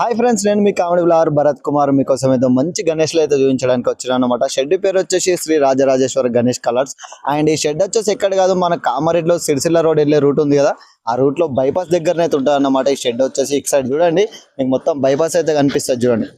Hi friends నేను మీ comedy blogger Bharat Kumar. మీకోసం ఏదో మంచి గణేష్లు అయితే చూపించడానికి వచ్చిన అనమాట షెడ్ పేరు వచ్చేసి శ్రీ రాజరాజేశ్వర గణేష్ కలర్స్. అండ్ ఈ షెడ్ వచ్చేసి ఎక్కడ కాదు మన కామారెడ్డిలో సిరిసిల్ల రోడ్ వెళ్ళే రూట్ ఉంది కదా ఆ రూట్లో బైపాస్ దగ్గరనే అయితే ఉంటుంది అన్నమాట ఈ షెడ్ వచ్చేసి ఇటు సైడ్ చూడండి. మీకు మొత్తం బైపాస్ అయితే కనిపిస్తుంది చూడండి.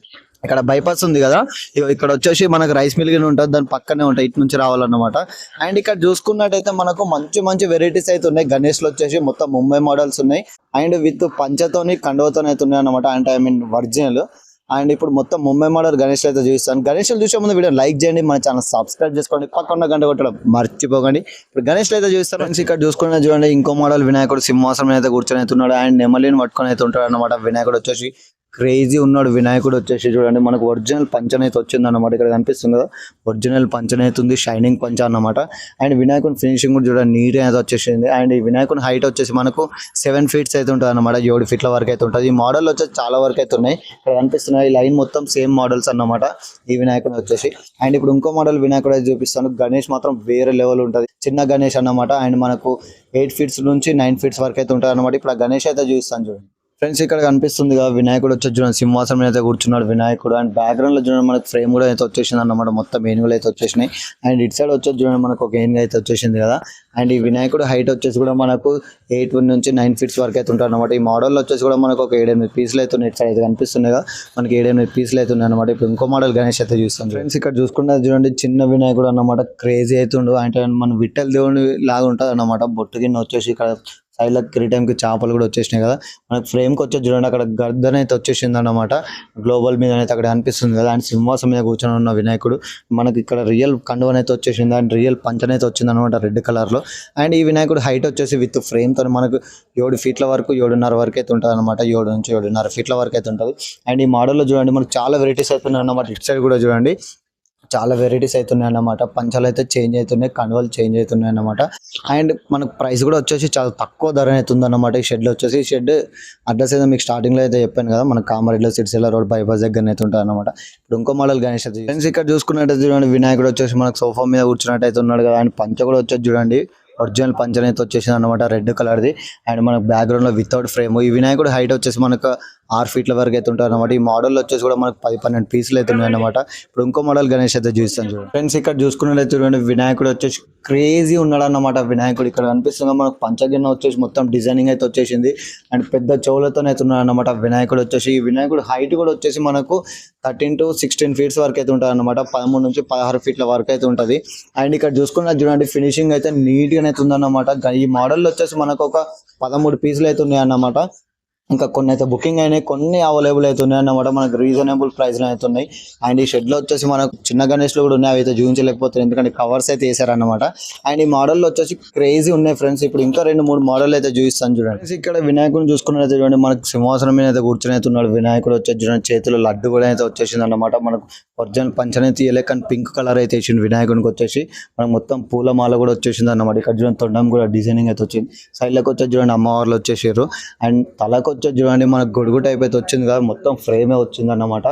ఇక్కడ బైపాస్ ఉంది కదా. ఇగో ఇక్కడ వచ్చేసి మనకు రైస్ మిల్ గిన్ ఉంటుంది. దాని పక్కనే ఉంటాయి. ఇటు నుంచి రావాలన్నమాట. అండ్ ఇక్కడ చూసుకున్నట్టయితే మనకు మంచి మంచి వెరైటీస్ అయితే ఉన్నాయి. గణేష్లో వచ్చేసి మొత్తం ముంబై మోడల్స్ ఉన్నాయి. అండ్ విత్ పంచతోని కండవతోని అయితే ఉన్నాయి అనమాట and I mean original and ఇప్పుడు మొత్తం ముంబై మోడల్ గణేష్ అయితే చూపిస్తాను. గణేష్లు చూసే ముందు వీడియో లైక్ చేయండి. మన ఛానల్ సబ్స్క్రైబ్ చేసుకోండి. పక్కన గంట కొట్టడం మర్చిపోకండి. ఇప్పుడు గణేష్లు అయితే చూస్తారు ఫ్రెండ్స్ ఇక్కడ చూసుకున్న చూడండి. ఇంకో మోడల్ వినాయకుడు సింహాసనం అయితే కూర్చొని అయితే ఉన్నాడు. అండ్ నెమలిని పట్టుకొని అయితే ఉంటాడు అనమాట వినాయకుడు వచ్చేసి క్రేజీ ఉన్నాడు వినాయకుడు వచ్చేసి చూడండి మనకు ఒరిజినల్ పంచనైతే అయితే వచ్చింది అనమాట ఇక్కడ కనిపిస్తుంది కదా ఒరిజినల్ పంచనైతే అయితే ఉంది షైనింగ్ పంచ అన్నమాట. అండ్ వినాయకుని ఫినిషింగ్ కూడా చూడండి నీట్ అయితే వచ్చేసింది. అండ్ ఈ వినాయకుని హైట్ వచ్చేసి మనకు సెవెన్ ఫీట్స్ అయితే ఉంటుంది అనమాట ఏడు ఫీట్ల వరకు అయితే ఉంటుంది. ఈ మోడల్ వచ్చేసి చాలా వరకు అయితే ఉన్నాయి. ఇక్కడ కనిపిస్తున్నాయి ఈ లైన్ మొత్తం సేమ్ మోడల్స్ అన్నమాట ఈ వినాయకుని వచ్చేసి. అండ్ ఇప్పుడు ఇంకో మోడల్ వినాయకుడు అయితే చూపిస్తాను. గణేష్ మాత్రం వేరే లెవెల్ ఉంటుంది. చిన్న గణేష్ అన్నమాట. అండ్ మనకు ఎయిట్ ఫీట్స్ నుంచి నైన్ ఫీట్స్ వరకు అయితే ఉంటుంది అనమాట ఇప్పుడు ఆ గణేష్ అయితే చూపిస్తాను చూడండి. ఫ్రెండ్స్ ఇక్కడ కనిపిస్తుంది వినాయకుడు వచ్చి చూడండి సింహాసనం మీద అయితే కూర్చున్నాడు వినాయకుడు. అండ్ బ్యాక్గ్రౌండ్లో చూడండి మనకు ఫ్రేమ్ కూడా అయితే వచ్చేసింది అన్నమాట. మొత్తం ఏనుగులు అయితే వచ్చేసినాయి. అండ్ ఇటు సైడ్ వచ్చేసి చూడండి మనకు ఒక ఏనుగు అయితే వచ్చేసింది కదా. అండ్ ఈ వినాయకుడు హైట్ వచ్చేసి కూడా మనకు ఎయిట్ నుంచి నైన్ ఫీట్స్ వరకు అయితే ఉంటాడు అనమాట ఈ మోడల్ వచ్చేసి కూడా మనకు ఒక ఏడెనిమిది పీసులు అయితే ఉన్నాయి. ఇటు సైడ్ అయితే కనిపిస్తుందిగా కదా మనకి ఏడెనిమిది పీసులు అయితే ఉన్నాయి అనమాట ఇప్పుడు ఇంకో మోడల్ గణేష్ అయితే చూస్తాం ఫ్రెండ్స్ ఇక్కడ చూసుకుంటే చూడండి చిన్న వినాయకుడు అన్నమాట. క్రేజీ అవుతుండు అంటే మన విట్టల దేవుని లాగా ఉంటుంది అన్నమాట బొట్టు కింద వచ్చేసి ఇక్కడ సైడ్లో కిరీటం కి చేపలు కూడా వచ్చేసినాయి కదా. మనకి ఫ్రేమ్కి వచ్చేసి చూడండి అక్కడ గర్దన్ అయితే వచ్చేసింది అనమాట గ్లోబల్ మీద అయితే అక్కడ అనిపిస్తుంది కదా. అండ్ సింహాసం మీద కూర్చొని ఉన్న వినాయకుడు మనకి ఇక్కడ రియల్ కండువన్ అయితే వచ్చేసింది. అండ్ రియల్ పంచన్ అయితే వచ్చింది అనమాట రెడ్ కలర్లో. అండ్ ఈ వినాయకుడు హైట్ వచ్చేసి విత్ ఫ్రేమ్తో మనకు ఏడు ఫీట్ల వరకు ఏడున్నర వరకు అయితే ఉంటుంది అనమాట ఏడు నుంచి ఏడున్నర ఫీట్ల వరకు అయితే ఉంటుంది. అండ్ ఈ మోడల్లో లో చూడండి మనకు చాలా వెరైటీస్ అయితే ఉన్నాయి అన్నమాట ఇటు సైడ్ కూడా చూడండి. చాలా వెరైటీస్ అవుతున్నాయి అన్నమాట పంచాలు అయితే చేంజ్ అవుతున్నాయి కండువాలు చేంజ్ అవుతున్నాయి అన్నమాట అండ్ మనకు ప్రైస్ కూడా వచ్చేసి చాలా తక్కువ ధర అవుతుంది అన్నమాట ఈ షెడ్ వచ్చేసి. ఈ షెడ్ అడ్రస్ అయితే మీకు స్టార్టింగ్లో అయితే చెప్పాను కదా మన కామారెడ్డిలో సిరిసిల్ల రోడ్ బైపాస్ దగ్గర అయితే ఉంటుంది అనమాట ఇప్పుడు ఇంకో మోడల్ గణేష్ ఫ్రెండ్స్ ఇక్కడ చూసుకున్నట్టయితే చూడండి వినాయకుడు వచ్చేసి మనకు సోఫా మీద కూర్చున్నట్టు అయితే ఉన్నాడు కదా. అండ్ పంచ కూడా వచ్చేసి చూడండి ఒరిజినల్ పంచర్ అయితే వచ్చేసింది అనమాట రెడ్ కలర్ది అండ్ మనకు బ్యాక్గ్రౌండ్లో వితౌట్ ఫ్రేమ్ ఈ వినాయకుడు హైట్ వచ్చేసి మనకు ఆరు ఫీట్ల వరకు అయితే ఉంటారు అనమాట ఈ మోడల్ వచ్చేసి కూడా మనకు పది పన్నెండు పీసులు అయితే ఉన్నాయి అనమాట ఇప్పుడు ఇంకో మోడల్ గణేష్ అయితే చూస్తాను చూడండి ఫ్రెండ్స్ ఇక్కడ చూసుకున్నట్లయితే చూడండి వినాయకుడు వచ్చేసి క్రేజీ ఉన్నాడు అన్నమాట వినాయకుడు. ఇక్కడ కనిపిస్తుంది మనకు పంచగిన్న వచ్చేసి మొత్తం డిజైనింగ్ అయితే వచ్చేసింది. అండ్ పెద్ద చెవులతో అయితే ఉన్నాడు అనమాట వినాయకుడు వచ్చేసి. ఈ వినాయకుడు హైట్ కూడా వచ్చేసి మనకు థర్టీన్ టు సిక్స్టీన్ ఫీట్స్ వరకు అయితే ఉంటుంది అనమాట పదమూడు నుంచి పదహారు ఫీట్ల వరకు అయితే ఉంటుంది. అండ్ ఇక్కడ చూసుకున్న చూడండి ఫినిషింగ్ అయితే నీట్ అయితే ఉందన్నమాట. ఈ మోడల్ వచ్చేసి మనకు ఒక పదమూడు పీసులు అయితే ఉన్నాయి అన్నమాట ఇంకా కొన్ని అయితే బుకింగ్ అయినాయి కొన్ని అవైలబుల్ అయితే ఉన్నాయి అన్నమాట మనకు రీజనబుల్ ప్రైస్లో అయితే ఉన్నాయి అండ్ ఈ షెడ్లో వచ్చేసి మనకు చిన్న గణేష్లు కూడా ఉన్నాయి అవి అయితే చూపించలేకపోతున్నాయి ఎందుకంటే కవర్స్ అయితే వేసారన్నమాట అండ్ ఈ మోడల్లో వచ్చేసి క్రేజీ ఉన్నాయి ఫ్రెండ్స్ ఇప్పుడు ఇంకా రెండు మూడు మోడల్ అయితే చూపిస్తాను చూడండి. ఇక్కడ వినాయకుడిని చూసుకున్నట్లయితే చూడండి మనకు సింహాసనం మీద అయితే కూర్చొని అయితే ఉన్నాడు వినాయకుడు వచ్చేసి చూడండి చేతిలో లడ్డు కూడా అయితే వచ్చేసింది అన్నమాట మనకు ఒరిజినల్ పంచనైతే తీయలే కానీ పింక్ కలర్ అయితే వేసింది వినాయకుడికి వచ్చేసి. మనకు మొత్తం పూలమాల కూడా వచ్చేసింది అన్నమాట ఇక్కడ చూడండి తొండం కూడా డిజైనింగ్ అయితే వచ్చింది. సైడ్ వచ్చేసి చూడండి అమ్మవార్లు వచ్చేసారు. అండ్ తలకు వచ్చేది చూడండి మనకు గొడుగు టైప్ అయితే వచ్చింది కదా మొత్తం ఫ్రేమే వచ్చింది అన్నమాట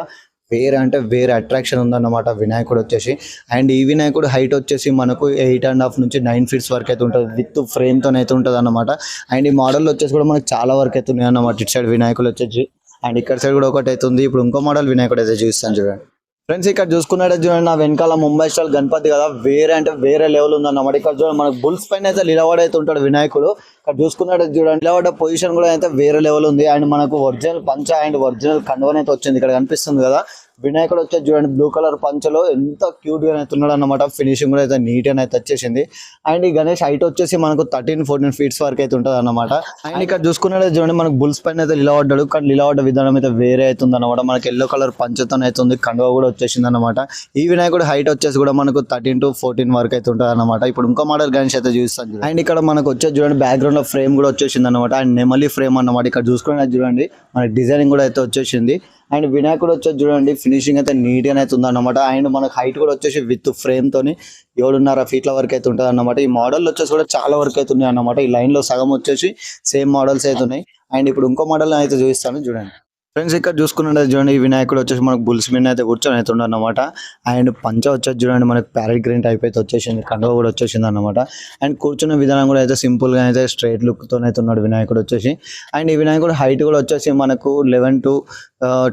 వేరే అంటే వేరే అట్రాక్షన్ ఉందన్నమాట వినాయకుడు వచ్చేసి. అండ్ ఈ వినాయకుడు హైట్ వచ్చేసి మనకు ఎయిట్ అండ్ హాఫ్ నుంచి నైన్ ఫీట్స్ వరకు అయితే ఉంటుంది. విత్ ఫ్రేమ్తో అయితే ఉంటుంది అన్నమాట అండ్ ఈ మోడల్ వచ్చేసి కూడా మనకు చాలా వరకు అయితే ఉన్నాయి అన్నమాట ఇటు సైడ్ వినాయకుడు వచ్చేసి. అండ్ ఇక్కడ సైడ్ కూడా ఒకటి అయితే ఉంది. ఇప్పుడు ఇంకో మోడల్ వినాయకుడు అయితే చూస్తాను చూడండి. ఫ్రెండ్స్ ఇక్కడ చూసుకున్నట్టు చూడండి నా వెనకాల ముంబై స్టైల్ గణపతి కదా. వేరే అంటే వేరే లెవెల్ ఉందన్నమాట ఇక్కడ చూడండి మనకు బుల్స్ పైన అయితే నిలబడి అయితే ఉంటాడు వినాయకుడు. ఇక్కడ చూసుకున్నట్టు చూడండి నిలబడ్డ పొజిషన్ కూడా అయితే వేరే లెవెల్ ఉంది. అండ్ మనకు ఒరిజినల్ పంచ అండ్ ఒరిజినల్ కండువన్ అయితే వచ్చింది. ఇక్కడ కనిపిస్తుంది కదా. వినాయకుడు వచ్చేసి చూడండి బ్లూ కలర్ పంచలో ఎంత క్యూట్గా అయితే ఉన్నాడు అనమాట ఫినిషింగ్ కూడా అయితే నీట్ అని అయితే వచ్చేసింది. అండ్ ఈ గణేష్ హైట్ వచ్చేసి మనకు థర్టీన్ ఫోర్టీన్ ఫీట్స్ వరకు అయితే ఉంటుంది అనమాట అండ్ ఇక్కడ చూసుకున్నట్టు చూడండి మనకు బుల్స్ పైన అయితే నిలబడ్డాడు కానీ నిలబడ్డ విధానం అయితే వేరే అవుతుంది అనమాట మనకి ఎల్లో కలర్ పంచతో అయితే ఉంది. కండువ కూడా వచ్చేసింది అనమాట ఈ వినాయకుడు హైట్ వచ్చేసి కూడా మనకు థర్టీన్ టు ఫోర్టీన్ వరకు అయితే ఉంటుంది అనమాట ఇప్పుడు ఇంకో మోడల్ గణేష్ అయితే చూస్తాను అండ్ ఇక్కడ మనకు వచ్చేసి చూడండి బ్యాక్గ్రౌండ్లో ఫ్రేమ్ కూడా వచ్చేసింది అనమాట అండ్ నెమలి ఫ్రేమ్ అన్నమాట. ఇక్కడ చూసుకున్నట్టు చూడండి మనకి డిజైనింగ్ కూడా అయితే వచ్చేసింది. అండ్ వినాయకుడు వచ్చేసి చూడండి. ఫినిషింగ్ అయితే నీట్గా అయితే ఉందన్నమాట. అండ్ మనకు హైట్ కూడా వచ్చేసి విత్ ఫ్రేమ్ తోని ఏడున్నర ఫీట్ల వరకు అయితే ఉంటుంది అన్నమాట ఈ మోడల్ వచ్చేసి కూడా చాలా వరకు అయితే ఉన్నాయి అన్నమాట ఈ లైన్లో సగం వచ్చేసి సేమ్ మోడల్స్ అయితే ఉన్నాయి. అండ్ ఇప్పుడు ఇంకో మోడల్ అయితే చూపిస్తాను చూడండి. ఫ్రెండ్స్ ఇక్కడ చూసుకున్నట్టు చూడండి ఈ వినాయకుడు వచ్చేసి మనకు బుల్స్ మీద అయితే కూర్చొని అయితే అన్నమాట అండ్ పంచ వచ్చేసి చూడండి మనకి ప్యారెట్ గ్రీన్ టైప్ అయితే వచ్చేసింది. కండువ కూడా వచ్చేసింది అన్నమాట అండ్ కూర్చున్న విధానం కూడా అయితే సింపుల్గా అయితే స్ట్రైట్ లుక్తో అయితే ఉన్నాడు వినాయకుడు వచ్చేసి. అండ్ ఈ వినాయకుడు హైట్ కూడా వచ్చేసి మనకు లెవెన్ టు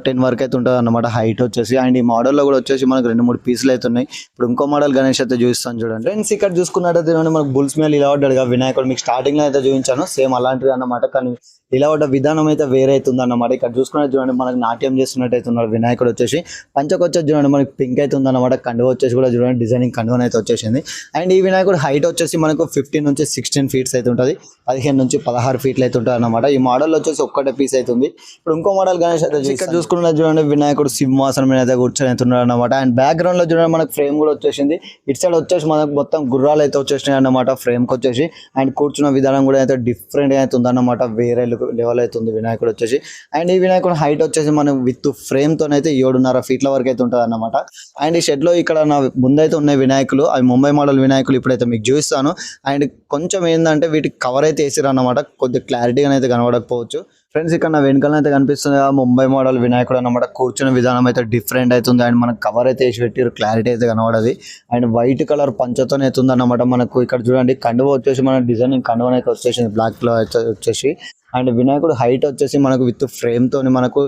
టెన్ వరకు అయితే ఉంటుంది అన్నమాట హైట్ వచ్చేసి అండ్ ఈ మోడల్లో కూడా వచ్చేసి మనకు రెండు మూడు పీసులు అయితే ఉన్నాయి. ఇప్పుడు ఇంకో మోడల్ గణేష్ అయితే చూపిస్తాను చూడండి. ఫ్రెండ్స్ ఇక్కడ చూసుకున్నట్టయితే మనకు బుల్స్ మీద ఇలా పడ్డాడుగా వినాయకుడు మీకు స్టార్టింగ్లో అయితే చూపించాను. సేమ్ అలాంటిది అన్నమాట కానీ ఇలా పడ్డ విధానం అయితే వేరే అవుతుంది అన్నమాట ఇక్కడ చూసుకున్నట్టు చూడండి మనకు నాట్యం చేస్తున్నట్టు అయితే ఉన్నాడు వినాయకుడు వచ్చేసి. పంచకు వచ్చేసి చూడండి మనకి పింక్ అయితే ఉందన్నమాట. కండువ వచ్చేసి కూడా చూడండి డిజైనింగ్ కండువన అయితే వచ్చేసింది. అండ్ ఈ వినాయకుడు హైట్ వచ్చేసి మనకు ఫిఫ్టీన్ నుంచి సిక్స్టీన్ ఫీట్స్ అయితే ఉంటుంది. పదిహేను నుంచి పదహారు ఫీట్లు అయితే ఉంటుంది అన్నమాట ఈ మోడల్ వచ్చేసి ఒక్కటే పీస్ అవుతుంది ఇప్పుడు ఇంకో మోడల్ గణేష్ అయితే ఇక్కడ చూసుకున్న చూడండి వినాయకుడు సింహాసనం మీద అయితే కూర్చొని అవుతున్నాడు అనమాట అండ్ బ్యాక్గ్రౌండ్లో చూడండి మనకు ఫ్రేమ్ కూడా వచ్చేసింది. ఇటు సైడ్ వచ్చేసి మనకు మొత్తం గుర్రాలు అయితే వచ్చేసినాయి అన్నమాట ఫ్రేమ్కి వచ్చేసి. అండ్ కూర్చున్న విధానం కూడా అయితే డిఫరెంట్ అయితే ఉందన్నమాట. వేరే లెవెల్ అయితే ఉంది వినాయకుడు వచ్చేసి. అండ్ ఈ వినాయకుడు హైట్ వచ్చేసి మనం విత్ ఫ్రేమ్ తోనైతే ఏడున్నర ఫీట్ల వరకు అయితే ఉంటుంది అన్నమాట అండ్ ఈ షెడ్లో ఇక్కడ నా ముందైతే ఉన్నాయి వినాయకులు. అవి ముంబై మోడల్ వినాయకులు ఇప్పుడైతే మీకు చూపిస్తాను. అండ్ కొంచెం ఏంటంటే వీటికి కవర్ అయితే వేసిరు అన్నమాట కొద్దిగా క్లారిటీగా అయితే కనబడకపోవచ్చు. ఫ్రెండ్స్ ఇక్కడ నా వెనకాల అయితే కనిపిస్తుంది కదా ముంబై మోడల్ వినాయకుడు అన్నమాట. కూర్చున్న విధానం అయితే డిఫరెంట్ అవుతుంది అండ్ మనకు కవర్ అయితే వేసి పెట్టారు క్లారిటీ అయితే కనబడది. అండ్ వైట్ కలర్ పంచతో అయితే ఉంది అన్నమాట మనకు. ఇక్కడ చూడండి కండువ వచ్చేసి మన డిజైనింగ్ కండువ అయితే వచ్చేసింది. బ్లాక్లో అయితే వచ్చేసి. అండ్ వినాయకుడు హైట్ వచ్చేసి మనకు విత్ ఫ్రేమ్ తోని మనకు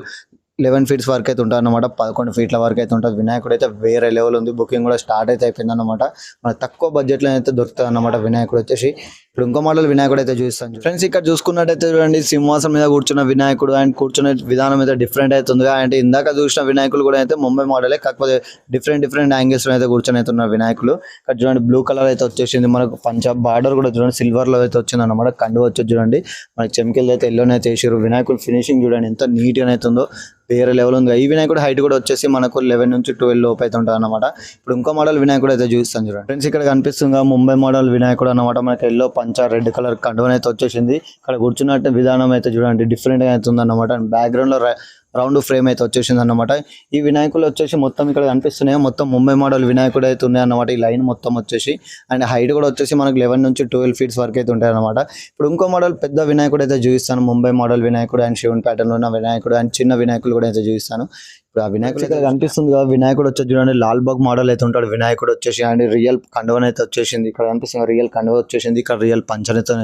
లెవెన్ ఫీట్స్ వరకు అయితే ఉంటుంది అనమాట పదకొండు ఫీట్ల వరకు అయితే ఉంటుంది. వినాయకుడు అయితే వేరే లెవెల్ ఉంది. బుకింగ్ కూడా స్టార్ట్ అయితే అయిపోయింది అనమాట మన తక్కువ బడ్జెట్లో అయితే దొరుకుతుంది అనమాట వినాయకుడు వచ్చేసి. ఇప్పుడు ఇంకో మోడల్ వినాయకుడు అయితే చూస్తాను ఫ్రెండ్స్ ఇక్కడ చూసుకున్నట్టయితే చూడండి సింహాసనం మీద కూర్చున్న వినాయకుడు అండ్ కూర్చునే విధానం అయితే డిఫరెంట్ అవుతుంది అండ్ ఇందాక చూసిన వినాయకులు కూడా అయితే ముంబై మోడలే కాకపోతే డిఫరెంట్ డిఫరెంట్ యాంగిల్స్లో అయితే కూర్చొని అయితే ఉన్న వినాయకులు. ఇక్కడ చూడండి బ్లూ కలర్ అయితే వచ్చేసింది. మనకు పంజాబ్ బార్డర్ కూడా చూడండి సిల్వర్లో అయితే వచ్చింది అనమాట కండు వచ్చి చూడండి మనకి చెమికల్ అయితే ఎల్లోనే అయితే వేసారు వినాయకుడు ఫినిషింగ్ చూడండి ఎంత నీట్గా అవుతుందో వేరే లెవెల్ ఉంది ఈ వినాయకుడు హైట్ కూడా వచ్చేసి మనకు లెవెన్ నుంచి ట్వెల్వ్ లోపు అయితే ఉంటుంది అనమాట ఇప్పుడు ఇంకో మోడల్ వినాయకుడు అయితే చూస్తాను చూడండి. ఫ్రెండ్స్ ఇక్కడ కనిపిస్తుంది ముంబై మోడల్ వినాయకుడు అనమాట మనకి ఎల్లో పంచ రెడ్ కలర్ కండువన అయితే వచ్చేసింది. ఇక్కడ కూర్చున్నట్టు విధానం అయితే చూడండి డిఫరెంట్గా అవుతుంది అనమాట అండ్ బ్యాక్గ్రౌండ్లో రౌండ్ ఫ్రేమ్ అయితే వచ్చేసింది అనమాట ఈ వినాయకులు వచ్చేసి మొత్తం ఇక్కడ కనిపిస్తున్నాయి. మొత్తం ముంబై మోడల్ వినాయకుడు అయితే ఉన్నాయి అన్నమాట. ఈ లైన్ మొత్తం వచ్చేసి అండ్ హైట్ కూడా వచ్చేసి మనకు లెవెన్ నుంచి ట్వెల్వ్ ఫీట్స్ వరకు అయితే ఉంటాయి అనమాట ఇప్పుడు ఇంకో మోడల్ పెద్ద వినాయకుడు అయితే చూపిస్తాను. ముంబై మోడల్ వినాయకుడు అండ్ శివన్ ప్యాటర్న్లో ఉన్న వినాయకుడు అండ్ చిన్న వినాయకులు కూడా అయితే చూపిస్తాను. ఇప్పుడు ఆ వినాయకుడు ఇక్కడ కనిపిస్తుంది కదా వినాయకుడు వచ్చేసి చూడండి లాల్ బాగ్ మోడల్ అయితే ఉంటాడు. వినాయకుడు వచ్చేసి అండ్ రియల్ కండువన అయితే వచ్చేసింది. ఇక్కడ కనిపిస్తుంది రియల్ కండువ వచ్చేసింది. ఇక్కడ రియల్ పంచనైతే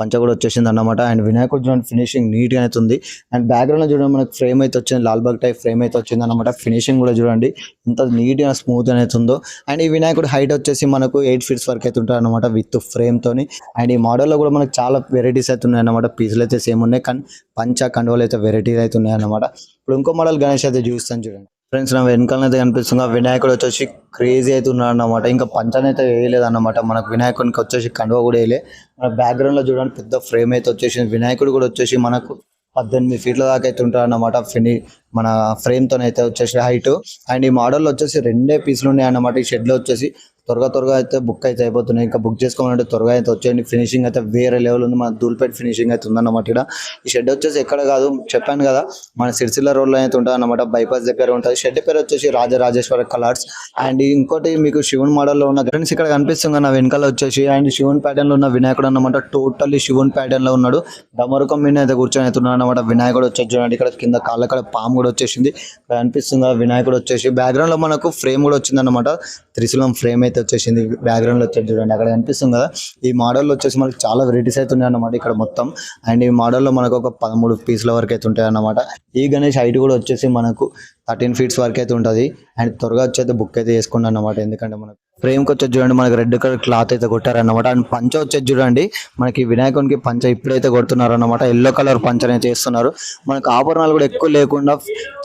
పంచ కూడా వచ్చేసింది అన్నమాట. అండ్ వినాయకుడు చూడండి ఫినిషింగ్ నీట్గా అయితే ఉంది. అండ్ బ్యాక్గ్రౌండ్లో చూడండి మనకు ఫ్రేమ్ అయితే అయితే వచ్చింది లాల్బాగ్ టైప్ ఫ్రేమ్ అయితే వచ్చింది అనమాట ఫినిషింగ్ కూడా చూడండి. ఎంత నీట్గా స్మూత్ అనేది ఉందో అండ్ ఈ వినాయకుడు హైట్ వచ్చేసి మనకు ఎయిట్ ఫీట్స్ వరకు అయితే ఉంటాడు అనమాట విత్ ఫ్రేమ్ తోని. అండ్ ఈ మోడల్లో కూడా మనకు చాలా వెరైటీస్ అయితే ఉన్నాయి అన్నమాట. పీసులు అయితే సేమ్ ఉన్నాయి. కానీ పంచ కండువలు అయితే వెరైటీస్ అయితే ఉన్నాయి అన్నమాట. ఇప్పుడు ఇంకో మోడల్ గణేష్ అయితే చూస్తాను చూడండి. ఫ్రెండ్స్ నా వెనకాలనైతే కనిపిస్తుంది. వినాయకుడు వచ్చేసి క్రేజీ అయితే ఉన్నాడు అనమాట ఇంకా పంచనైతే వేయలేదు అన్నమాట. మనకు వినాయకునికి వచ్చేసి కండువ కూడా వేయలే. మన బ్యాక్గ్రౌండ్లో చూడండి పెద్ద ఫ్రేమ్ అయితే వచ్చేసింది. వినాయకుడు కూడా వచ్చేసి మనకు పద్దెనిమిది ఫీట్ల దాకా అయితే ఉంటారన్నమాట. అన్నమాట ఫిని మన ఫ్రేమ్ అయితే వచ్చేసి హైట్ అండ్ ఈ మోడల్ వచ్చేసి రెండే పీసులు ఉన్నాయి అన్నమాట ఈ షెడ్లో వచ్చేసి త్వరగా త్వరగా అయితే బుక్ అయితే అయిపోతున్నాయి. ఇంకా బుక్ చేసుకోవాలంటే త్వరగా అయితే వచ్చేయండి. ఫినిషింగ్ అయితే వేరే లెవెల్ ఉంది. మన దూల్పేట్ ఫినిషింగ్ అయితే ఉందన్నమాట ఇక్కడ. ఈ షెడ్ వచ్చేసి ఎక్కడ కాదు చెప్పాను కదా మన సిరిసిల్ల రోడ్లో అయితే ఉంటుంది అనమాట బైపాస్ దగ్గర ఉంటుంది. షెడ్ పేరు వచ్చేసి రాజరాజేశ్వర కలర్స్. అండ్ ఇంకోటి మీకు శివుని మోడల్లో ఉన్న ఫ్రెండ్స్ ఇక్కడ కనిపిస్తుంది నా వెనకాల వచ్చేసి. అండ్ శివుని ప్యాటర్న్లో ఉన్న వినాయకుడు అన్నమాట. టోటల్లీ శివుని ప్యాటర్న్లో ఉన్నాడు. డమరుకం మీద అయితే కూర్చొని అవుతున్నాడు అనమాట వినాయకుడు వచ్చేసి చూడండి ఇక్కడ కింద కాళ్ళ పాము కూడా వచ్చేసింది. కనిపిస్తుంది వినాయకుడు వచ్చేసి. బ్యాక్గ్రౌండ్లో మనకు ఫ్రేమ్ కూడా వచ్చింది అనమాట త్రిశూలం ఫ్రేమ్ అయితే వచ్చేసింది. బ్యాక్గ్రౌండ్లో లో చూడండి. అక్కడ కనిపిస్తుంది కదా. ఈ మోడల్ వచ్చేసి మనకి చాలా వెరైటీస్ అయితే ఉన్నాయి అన్నమాట ఇక్కడ మొత్తం. అండ్ ఈ మోడల్లో మనకు ఒక పదమూడు పీసుల వరకు అయితే ఉంటాయి అన్నమాట ఈ గణేష్ హైట్ కూడా వచ్చేసి మనకు థర్టీన్ ఫీట్స్ వరకు అయితే ఉంటుంది. అండ్ త్వరగా వచ్చేది బుక్ అయితే చేసుకోండి అన్నమాట. ఎందుకంటే మనకు ఫ్రేమ్కి వచ్చేది చూడండి మనకి రెడ్ కలర్ క్లాత్ అయితే కొట్టారన్నమాట. అండ్ పంచ వచ్చేది చూడండి మనకి వినాయకునికి పంచ ఇప్పుడైతే కొడుతున్నారు అనమాట ఎల్లో కలర్ పంచని అయితే చేస్తున్నారు. మనకు ఆభరణాలు కూడా ఎక్కువ లేకుండా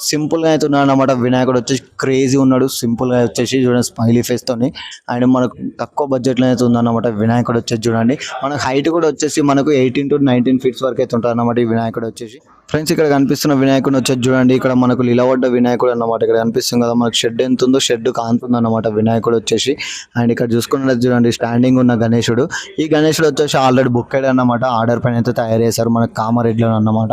సింపుల్గా అయితే ఉన్నాడు అనమాట వినాయకుడు వచ్చేసి క్రేజీ ఉన్నాడు. సింపుల్గా వచ్చేసి చూడండి స్మైలీ ఫేస్ తోని. అండ్ మనకు తక్కువ బడ్జెట్లో అయితే ఉందన్నమాట వినాయకుడు వచ్చేసి చూడండి. మనకు హైట్ కూడా వచ్చేసి మనకు ఎయిటీన్ టు నైన్టీన్ ఫీట్స్ వరకు అయితే ఉంటుంది అన్నమాట ఈ వినాయకుడు వచ్చేసి. ఫ్రెండ్స్ ఇక్కడ కనిపిస్తున్న వినాయకుడు వచ్చేసి చూడండి. ఇక్కడ మనకు నిలబడ్డ వినాయకుడు అన్నమాట ఇక్కడ కనిపిస్తుంది కదా. మనకు షెడ్ ఎంత ఉందో షెడ్ కాంతుంది అనమాట వినాయకుడు వచ్చేసి. అండ్ ఇక్కడ చూసుకున్నట్టు చూడండి స్టాండింగ్ ఉన్న గణేశుడు. ఈ గణేశుడు వచ్చేసి ఆల్రెడీ బుక్ అయ్యాడు అన్నమాట. ఆర్డర్ పైన అయితే తయారు చేశారు మనకు కామారెడ్డిలో అన్నమాట.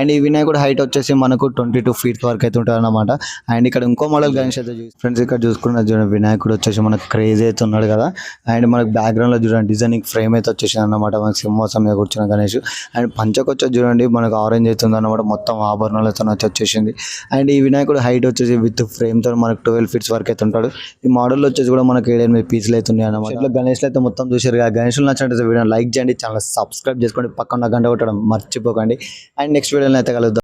అండ్ ఈ వినాయకుడు హైట్ వచ్చేసి మనకు ట్వంటీ టూ ఫీట్ వరకు అయితే ఉంటుంది అనమాట అండ్ ఇక్కడ ఇంకో మోడల్ గణేష్ అయితే చూసి ఫ్రెండ్స్ ఇక్కడ చూసుకున్నది చూడండి వినాయకుడు వచ్చేసి మనకు క్రేజ్ అయితే ఉన్నాడు కదా. అండ్ మనకు బ్యాక్గ్రౌండ్లో చూడండి డిజైనింగ్ ఫ్రేమ్ అయితే వచ్చేసింది అన్నమాట. మనకు సింహాసం మీద కూర్చున్న గణేష్. అండ్ పంచకు చూడండి మనకు ఆరెంజ్ అయితే అవుతుంది అనమాట మొత్తం ఆభరణాలతో వచ్చి వచ్చేసింది. అండ్ ఈ వినాయకుడు హైట్ వచ్చేసి విత్ ఫ్రేమ్తో మనకు ట్వెల్వ్ ఫీట్స్ వరకు అయితే ఉంటాడు. ఈ మోడల్ వచ్చేసి కూడా మనకు ఏడెనిమిది పీసులు అయితే ఉన్నాయి ఇట్లా గణేష్లు అయితే మొత్తం చూసారు కదా గణేష్లు నచ్చినట్టు వీడియో లైక్ చేయండి ఛానల్ సబ్స్క్రైబ్ చేసుకోండి పక్కన గంట కొట్టడం మర్చిపోకండి. అండ్ నెక్స్ట్ వీడియోలో అయితే కలుద్దాం.